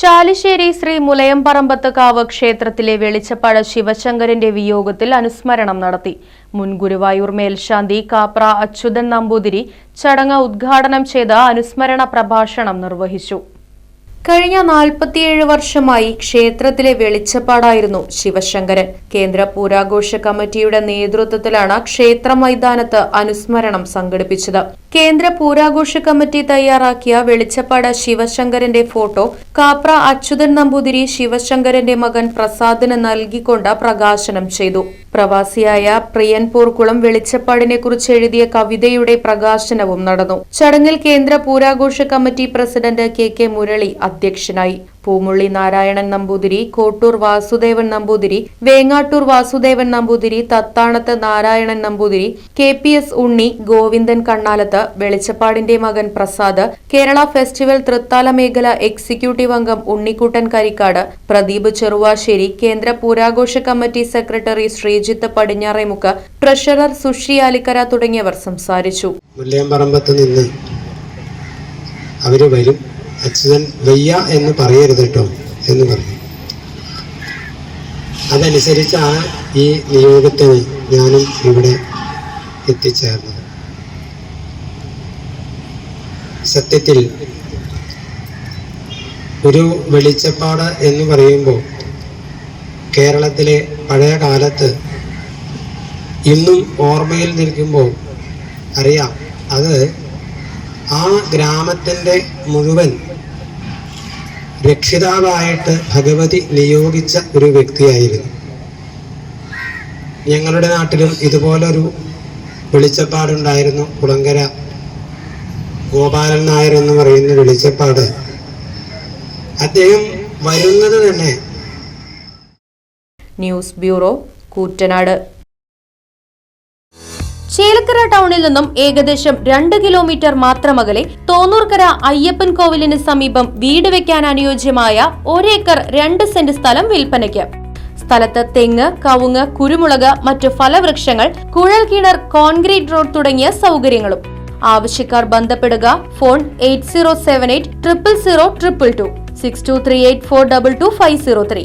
Chalissery Sri Mulayamparambath Kavu ക്ഷേത്രത്തിലെ വെളിച്ചപ്പാട് ശിവശങ്കരന്റെ വിയോഗത്തിൽ അനുസ്മരണം നടത്തി. മുൻ ഗുരുവായൂർ മേൽശാന്തി കാപ്ര അച്യുതൻ നമ്പൂതിരി ചടങ്ങ് ഉദ്ഘാടനം ചെയ്ത് അനുസ്മരണ പ്രഭാഷണം നിർവഹിച്ചു. കഴിഞ്ഞ നാൽപ്പത്തിയേഴ് വർഷമായി ക്ഷേത്രത്തിലെ വെളിച്ചപ്പാടായിരുന്നു ശിവശങ്കരൻ. കേന്ദ്ര പൂരാഘോഷ കമ്മിറ്റിയുടെ നേതൃത്വത്തിലാണ് ക്ഷേത്ര മൈതാനത്ത് അനുസ്മരണം സംഘടിപ്പിച്ചത്. കേന്ദ്ര പൂരാഘോഷ കമ്മിറ്റി തയ്യാറാക്കിയ വെളിച്ചപ്പാട് ശിവശങ്കരന്റെ ഫോട്ടോ കാപ്ര അച്യുതൻ നമ്പൂതിരി ശിവശങ്കരന്റെ മകൻ പ്രസാദിന് നൽകിക്കൊണ്ട് പ്രകാശനം ചെയ്തു. പ്രവാസിയായ പ്രിയൻ പൂർക്കുളം വെളിച്ചപ്പാടിനെ കുറിച്ച് എഴുതിയ കവിതയുടെ പ്രകാശനവും നടന്നു. ചടങ്ങിൽ കേന്ദ്ര പൂരാഘോഷ committee president K K Murali അധ്യക്ഷനായി. Poomulli Narayanan Namboothiri Kottur Vasudevan Namboothiri Vengattur Vasudevan Namboothiri Thathanath Narayanan Namboothiri K P S Unni Govindan Kannalath വെളിച്ചപ്പാടിന്റെ മകൻ പ്രസാദ് കേരള ഫെസ്റ്റിവൽ തൃത്താല മേഖല എക്സിക്യൂട്ടീവ് അംഗം ഉണ്ണിക്കുട്ടൻ കരിക്കാട് പ്രദീപ് ചെറുവാശ്ശേരി കേന്ദ്ര പൂരാഘോഷ committee secretary Sreejith Padinjaremukku treasurer Sushi Alikkara തുടങ്ങിയവർ സംസാരിച്ചു. നിന്ന് അവർ വരും. അച്യുതൻ വയ്യ എന്ന് പറയരുത് കേട്ടോ എന്ന് പറഞ്ഞു. അതനുസരിച്ചാണ് ഈ നിയോഗത്തിന് ഞാനും ഇവിടെ എത്തിച്ചേർന്നത്. സത്യത്തിൽ ഒരു വെളിച്ചപ്പാട് എന്ന് പറയുമ്പോൾ കേരളത്തിലെ പഴയ കാലത്ത് ഇന്നും ഓർമ്മയിൽ നിൽക്കുമ്പോൾ അറിയാം. അത് ആ ഗ്രാമത്തിന്റെ മുഴുവൻ രക്ഷിതാവായിട്ട് ഭഗവതി നിയോഗിച്ച ഒരു വ്യക്തിയായിരുന്നു. ഞങ്ങളുടെ നാട്ടിലും ഇതുപോലൊരു വെളിച്ചപ്പാടുണ്ടായിരുന്നു. കുളങ്കര ഗോപാലൻ നായർ എന്ന് പറയുന്ന വെളിച്ചപ്പാട്. അദ്ദേഹം വരുന്നത് തന്നെ. News bureau Koottanad. ചേലക്കര ടൗണിൽ നിന്നും ഏകദേശം രണ്ട് കിലോമീറ്റർ മാത്രം അകലെ തോന്നൂർക്കര അയ്യപ്പൻ കോവിലിന് സമീപം വീട് വെക്കാൻ അനുയോജ്യമായ ഒരേക്കർ രണ്ട് സെന്റ് സ്ഥലം വിൽപ്പനയ്ക്ക്. സ്ഥലത്ത് തെങ്ങ് കവുങ്ങ് കുരുമുളക് മറ്റു ഫലവൃക്ഷങ്ങൾ കുഴൽ കിണർ കോൺക്രീറ്റ് റോഡ് തുടങ്ങിയ സൗകര്യങ്ങളും. ആവശ്യക്കാർ ബന്ധപ്പെടുക. Phone eight zero seven eight triple zero triple two. Six two three eight four double two five zero three.